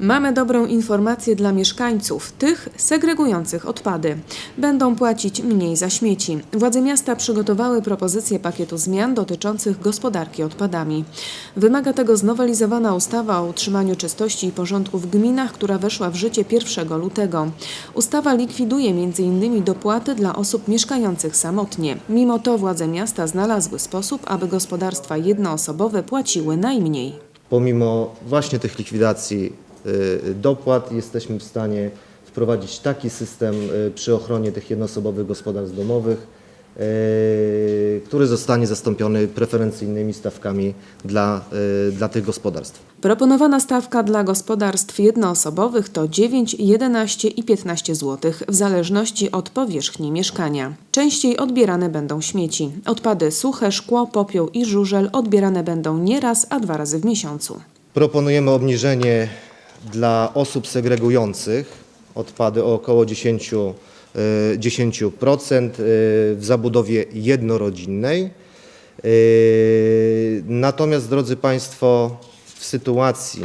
Mamy dobrą informację dla mieszkańców, tych segregujących odpady. Będą płacić mniej za śmieci. Władze miasta przygotowały propozycję pakietu zmian dotyczących gospodarki odpadami. Wymaga tego znowelizowana ustawa o utrzymaniu czystości i porządku w gminach, która weszła w życie 1 lutego. Ustawa likwiduje m.in. dopłaty dla osób mieszkających samotnie. Mimo to władze miasta znalazły sposób, aby gospodarstwa jednoosobowe płaciły najmniej. Pomimo właśnie tych likwidacji dopłat jesteśmy w stanie wprowadzić taki system y, przy ochronie tych jednoosobowych gospodarstw domowych, y, który zostanie zastąpiony preferencyjnymi stawkami dla, y, dla tych gospodarstw. Proponowana stawka dla gospodarstw jednoosobowych to 9, 11 i 15 zł, w zależności od powierzchni mieszkania. Częściej odbierane będą śmieci. Odpady suche, szkło, popioł i żużel odbierane będą nie raz, a dwa razy w miesiącu. Proponujemy obniżenie dla osób segregujących odpady o około 10, y, 10% y, w zabudowie jednorodzinnej. Y, Natomiast, drodzy Państwo, w sytuacji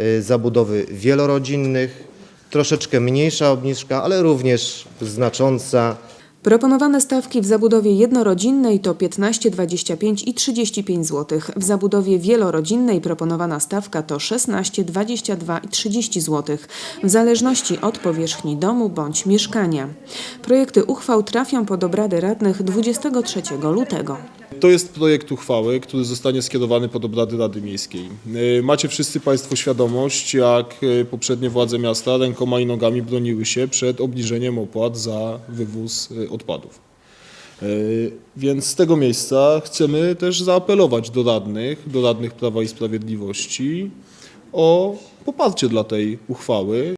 y, zabudowy wielorodzinnych troszeczkę mniejsza obniżka, ale również znacząca. Proponowane stawki w zabudowie jednorodzinnej to 15, 25 i 35 zł. W zabudowie wielorodzinnej proponowana stawka to 16, 22 i 30 zł, w zależności od powierzchni domu bądź mieszkania. Projekty uchwał trafią pod obrady radnych 23 lutego. To jest projekt uchwały, który zostanie skierowany pod obrady Rady Miejskiej. E, Macie wszyscy Państwo świadomość, jak e, poprzednie władze miasta rękoma i nogami broniły się przed obniżeniem opłat za wywóz e, odpadów. E, Więc z tego miejsca chcemy też zaapelować do radnych, do radnych Prawa i Sprawiedliwości o poparcie dla tej uchwały.